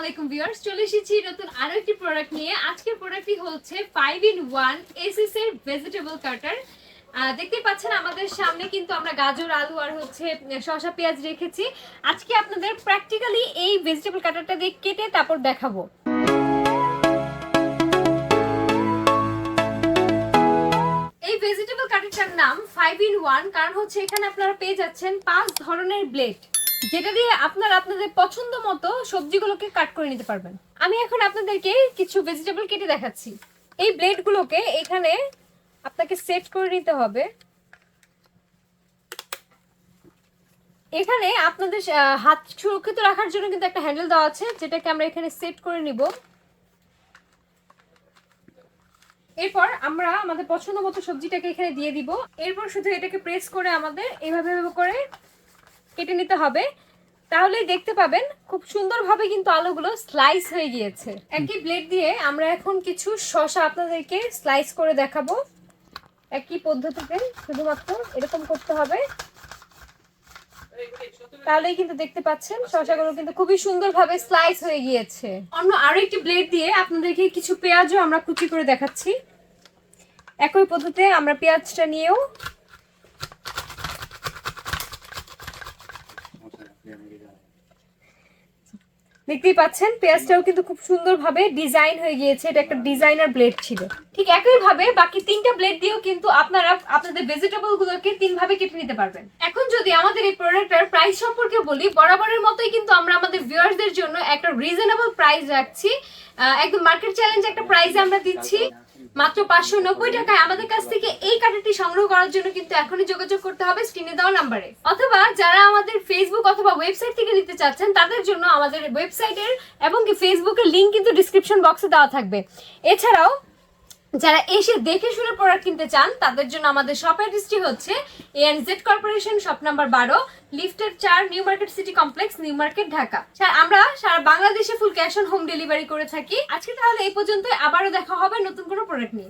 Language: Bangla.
আলাইকুম ভিউয়ার্স, চলে এসেছি নতুন আরও একটি প্রোডাক্ট নিয়ে। আজকের প্রোডাক্টটি হচ্ছে ফাইভ ইন ওয়ান এসএস এর ভেজিটেবল কাটার দেখতে পাচ্ছেন আমাদের সামনে কিন্তু আমরা গাজর, আলু আর হচ্ছে শসা, পেঁয়াজ রেখেছি। আজকে আপনাদের প্র্যাকটিক্যালি এই ভেজিটেবল কাটারটা দিয়ে কেটে তারপর দেখাবো। এই ভেজিটেবল কাটারটার নাম ফাইভ ইন ওয়ান কারণ হচ্ছে এখানে আপনারা পেয়ে যাচ্ছেন পাঁচ ধরনের ব্লেড যেটা দিয়ে আপনারা আপনাদের পছন্দ মতো সবজিগুলোকে কাট করে নিতে পারবেন। আমি এখন আপনাদেরকে কিছু ভেজিটেবল কেটে দেখাচ্ছি। এই ব্লেডগুলোকে এখানে আপনাকে সেট করে নিতে হবে। এখানে আপনাদের হাত সুরক্ষিত রাখার জন্য কিন্তু একটা হ্যান্ডেল দেওয়া আছে, যেটাকে আমরা এখানে সেট করে নিব। এরপর আমরা আমাদের পছন্দ মতো সবজিটাকে এখানে দিয়ে দিব। এরপর শুধু এটাকে প্রেস করে আমাদের এভাবে করে কেটে নিতে হবে। তাহলেই দেখতে পাবেন খুব সুন্দরভাবে কিন্তু আলুগুলো স্লাইস হয়ে গিয়েছে। একই ব্লেড দিয়ে আমরা এখন কিছু শসা আপনাদেরকে স্লাইস করে দেখাবো। একই পদ্ধতিতে শুধুমাত্র এরকম করতে হবে। তাহলেই কিন্তু দেখতে পাচ্ছেন শসাগুলো কিন্তু খুবই সুন্দরভাবে স্লাইস হয়ে গিয়েছে। অন্য আরও একটি ব্লেড দিয়ে আপনাদেরকে কিছু পেঁয়াজও আমরা কুচি করে দেখাচ্ছি। একই পদ্ধতিতে আমরা পেঁয়াজটা নিয়েও দেখতেই পাচ্ছেন, পেঁয়াজটাও কিন্তু খুব সুন্দরভাবে ডিজাইন হয়ে গিয়েছে। এটা একটা ডিজাইনার ব্লেড ছিল। ঠিক একইভাবে বাকি তিনটা ব্লেড দিয়েও কিন্তু আপনারা আপনাদের ভেজিটেবল গুলোকে তিন ভাবে কেটে নিতে পারবেন। এখন যদি আমাদের এই প্রোডাক্টের প্রাইস সম্পর্কে বলি, বরাবরের মতোই কিন্তু আমরা আমাদের ভিউয়ারদের জন্য একটা রিজনেবল প্রাইস রাখছি। একদম মার্কেট চ্যালেঞ্জ একটা প্রাইস আমরা দিচ্ছি। মাত্র পাঁচশো নব্বই টাকায় আমাদের কাছ থেকে এই কাটাটি সংগ্রহ করার জন্য কিন্তু এখনই যোগাযোগ করতে হবে স্ক্রিনে দেওয়া নাম্বারে। অথবা যারা আমাদের ফেসবুক অথবা ওয়েবসাইট থেকে নিতে চাচ্ছেন, তাদের জন্য আমাদের ওয়েবসাইটের এবং ফেসবুকের লিঙ্ক কিন্তু ডিসক্রিপশন বক্সে দেওয়া থাকবে। এছাড়াও যারা এসে দেখে শুনে প্রোডাক্ট কিনতে চান, তাদের জন্য আমাদের শপ অ্যাড্রেসটি হচ্ছে N Z corporation shop number বারো লিফটের চার new market city complex new market Dhaka sir, আমরা সারা বাংলাদেশে full cash on home delivery করে থাকি। আজকে তাহলে এই পর্যন্তই, আবারও দেখা হবে নতুন কোনো প্রোডাক্ট নিয়ে।